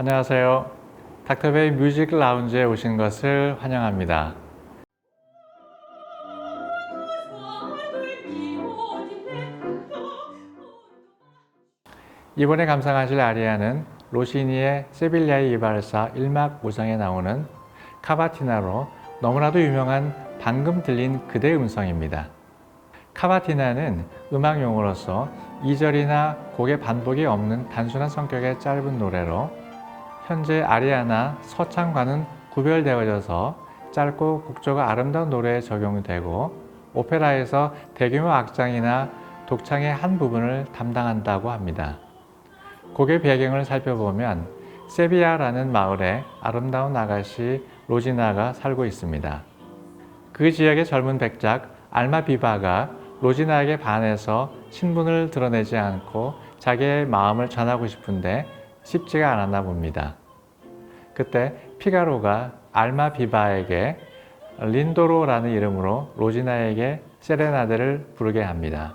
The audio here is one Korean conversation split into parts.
안녕하세요. 닥터베이 뮤직 라운지에 오신 것을 환영합니다. 이번에 감상하실 아리아는 로시니의 세빌리아의 이발사 1막 무상에 나오는 카바티나로 너무나도 유명한 방금 들린 그대 음성입니다. 카바티나는 음악 용어로서 2절이나 곡의 반복이 없는 단순한 성격의 짧은 노래로 현재 아리아나 서창과는 구별되어져서 짧고 곡조가 아름다운 노래에 적용이 되고 오페라에서 대규모 악장이나 독창의 한 부분을 담당한다고 합니다. 곡의 배경을 살펴보면 세비야라는 마을에 아름다운 아가씨 로지나가 살고 있습니다. 그 지역의 젊은 백작 알마비바가 로지나에게 반해서 신분을 드러내지 않고 자기의 마음을 전하고 싶은데 쉽지가 않았나 봅니다. 그때 피가로가 알마비바에게 린도로라는 이름으로 로지나에게 세레나데를 부르게 합니다.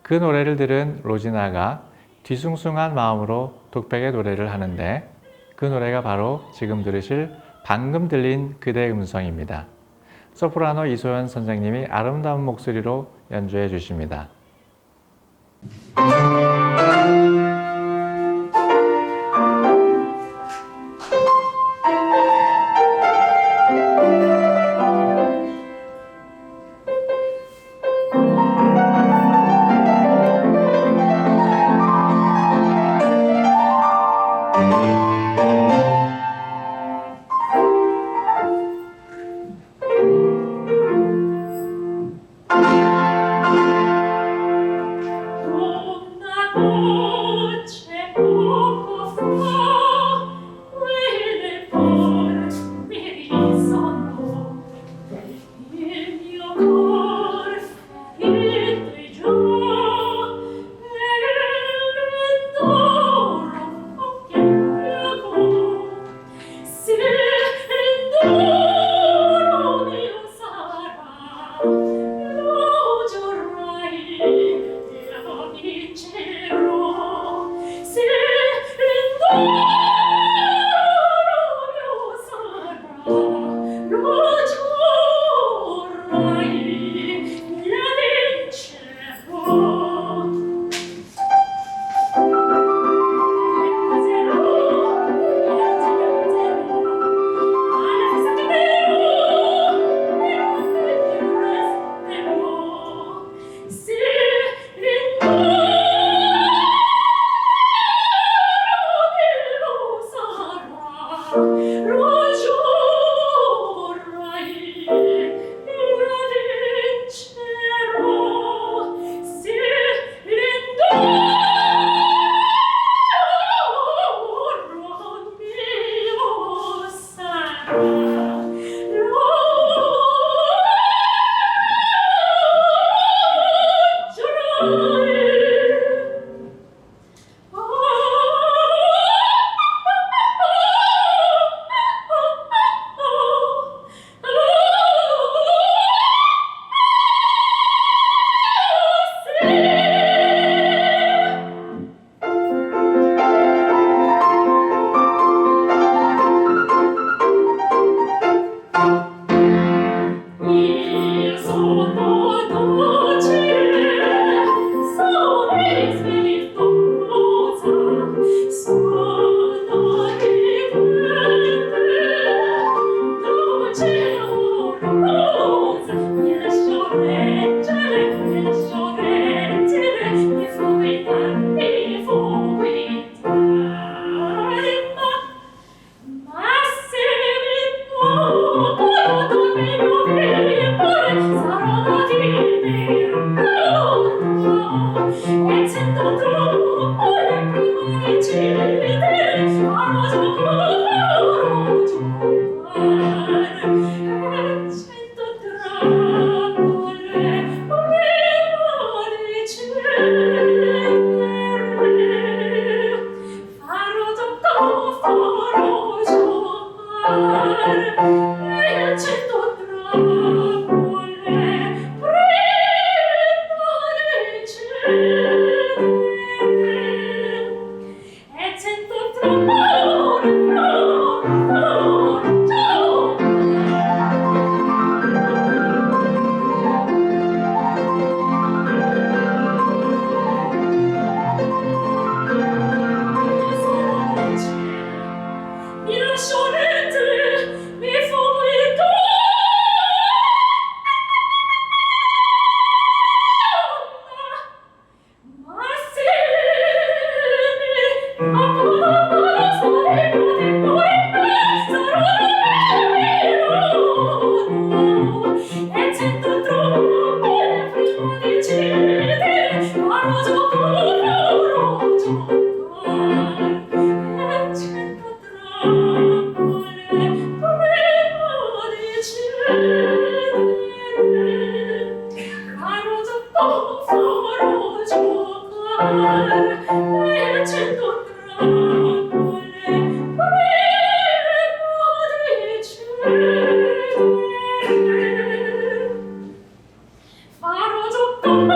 그 노래를 들은 로지나가 뒤숭숭한 마음으로 독백의 노래를 하는데 그 노래가 바로 지금 들으실 방금 들린 그대의 음성입니다. 소프라노 이소연 선생님이 아름다운 목소리로 연주해 주십니다. Oh. Thank you. 바로 조건